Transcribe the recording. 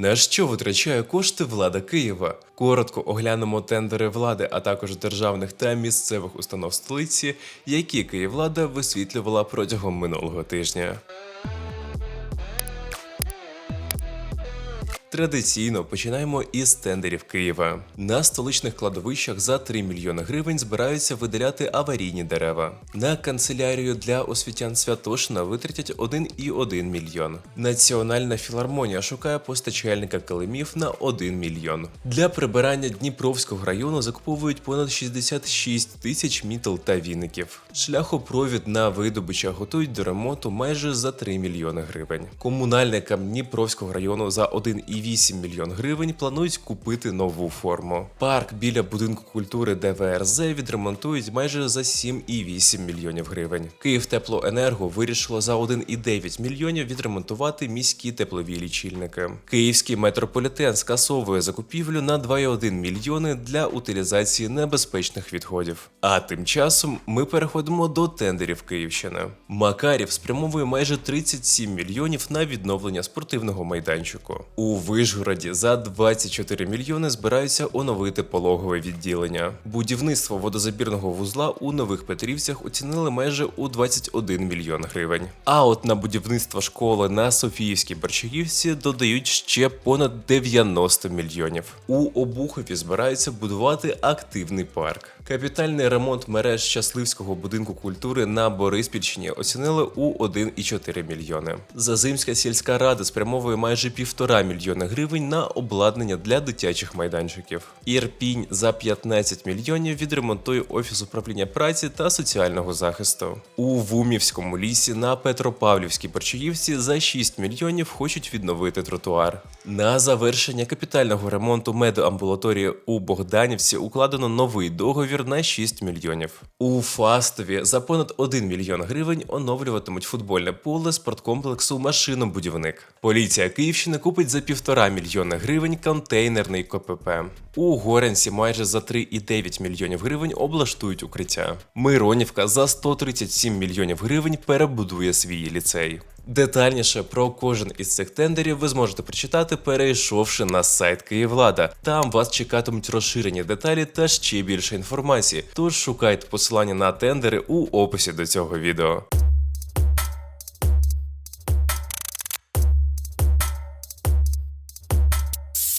На що витрачає кошти влада Києва? Коротко оглянемо тендери влади, а також державних та місцевих установ столиці, які Київлада висвітлювала протягом минулого тижня. Традиційно починаємо із тендерів Києва. На столичних кладовищах за 3 мільйони гривень збираються видаляти аварійні дерева. На канцелярію для освітян Святошина витратять 1,1 мільйон. Національна філармонія шукає постачальника килимів на 1 мільйон. Для прибирання Дніпровського району закуповують понад 66 тисяч мітел та віників. Шляхопровід на видобичах готують до ремонту майже за 3 мільйони гривень. Комунальникам Дніпровського району за 1,8 мільйон гривень планують купити нову форму. Парк біля будинку культури ДВРЗ відремонтують майже за 7,8 мільйонів гривень. Київтеплоенерго вирішило за 1,9 мільйонів відремонтувати міські теплові лічильники. Київський метрополітен скасовує закупівлю на 2,1 мільйони для утилізації небезпечних відходів. А тим часом ми переходимо до тендерів Київщини. Макарів спрямовує майже 37 мільйонів на відновлення спортивного майданчику. У Вишгороді за 24 мільйони збираються оновити пологове відділення. Будівництво водозабірного вузла у нових Петрівцях оцінили майже у 21 мільйон гривень. А от на будівництво школи на Софіївській Борчагівці додають ще понад 90 мільйонів. У Обухові збираються будувати активний парк. Капітальний ремонт мереж щасливського будинку культури на Бориспільщині оцінили у 1,4 мільйони. Зазимська сільська рада спрямовує майже півтора мільйона гривень на обладнання для дитячих майданчиків. Ірпінь за 15 мільйонів відремонтує офіс управління праці та соціального захисту. У Вумівському лісі на Петропавлівській Борчаївці за 6 мільйонів хочуть відновити тротуар. На завершення капітального ремонту медоамбулаторії у Богданівці укладено новий договір на 6 мільйонів. У Фастові за понад 1 мільйон гривень оновлюватимуть футбольне поле спорткомплексу Машинобудівник. Поліція Київщини купить за півтора мільйона гривень контейнерний КПП. У Горенці майже за 3,9 мільйонів гривень облаштують укриття. Миронівка за 137 мільйонів гривень перебудує свій ліцей. Детальніше про кожен із цих тендерів ви зможете прочитати, перейшовши на сайт Київлада. Там вас чекатимуть розширені деталі та ще більше інформації. Тож шукайте посилання на тендери у описі до цього відео.